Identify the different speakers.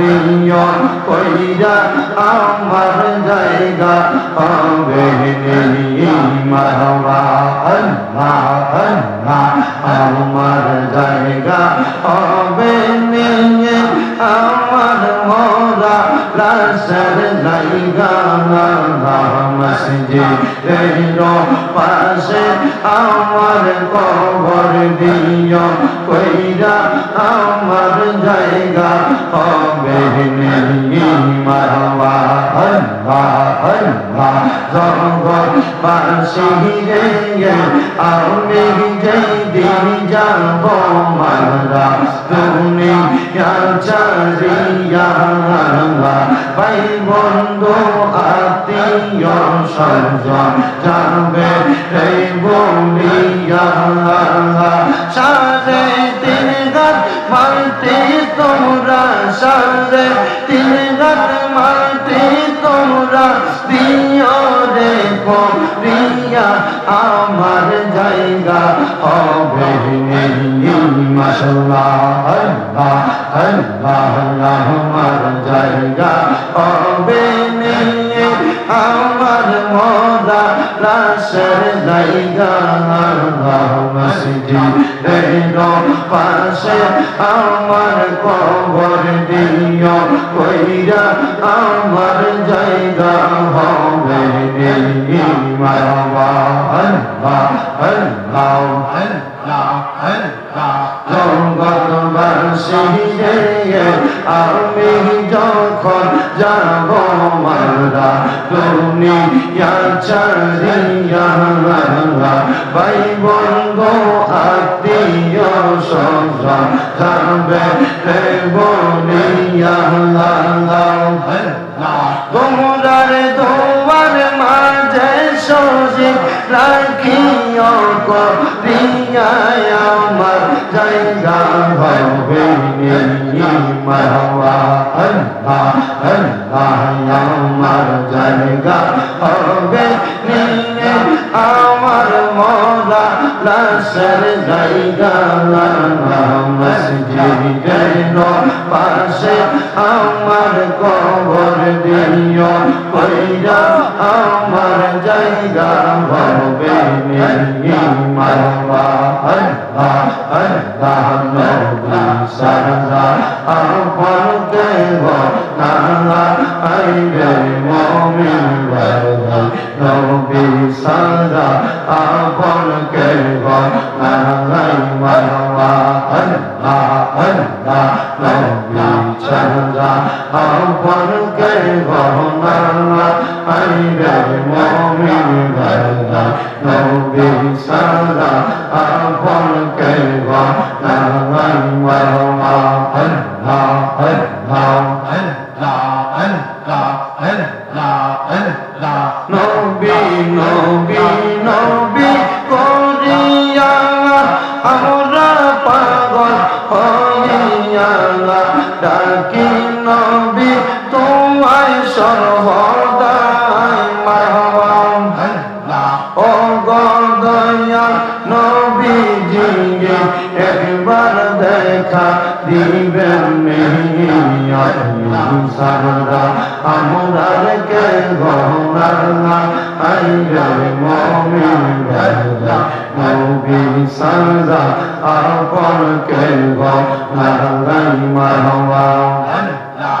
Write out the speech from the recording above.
Speaker 1: দিও কইরা আমার জায়গা হবে আল্লাহ আল্লাহ আমার জায়গা হবে লাশের জায়গা মসজিদের পাশে আমার কবর দিও কইরা আমার জায়গা হবে মারবা আল্লাহ আল্লাহ জগৎ বাসি রে আমি যেই দিন যাব মারা তুমি চারিয়া ভাই বন্ধু আত্মীয় সজন যাবে এই বলিয়া সারে তিন গাছ মাটি তোমরা সারে তিন গাছ মাটি তোমরা, দিও আমার জায়গা হবে মাসাল্লাহ আল্লাহ আমার জায়গা হবে আমার মদা লাশের জায়গা মসজিদের পাশে আমার কবর দিও কইরা আমার জায়গা হবে মারবা আল্লাহ আল্লাহ জগৎবাসী আমি যখন যাব মারা দুনিয়া চারিয়া ভাই বন্ধু আত্মীয় সজন যাবে রে বলিয়া তোমরার দোয়ার মাঝে সজি রাখিও করিয়া আমার জায়গা হবে মারওয়া আল্লাহ আল্লাহ আমার জায়গা হবে লাশের জায়গা মসজিদের পাশে আমার কবর দিও। কইরা আমার জায়গা হবে মারবা আল্লাহ আল্লাহ, নবী সারা আপন দেব নানা। আইবে মমিন বাবা নবী। সারা আপন কেব নানাই মারবা আল্লাহ আল্লাহ, নবী, সারা আপন কেব নানা আইবে মমিন বাবা নবী নবী নবী দেখা দিবেন সারা আমরার কে গহনা আইরে মমিন বাবা নবী সারা আপন কে গহনা মারওয়া লা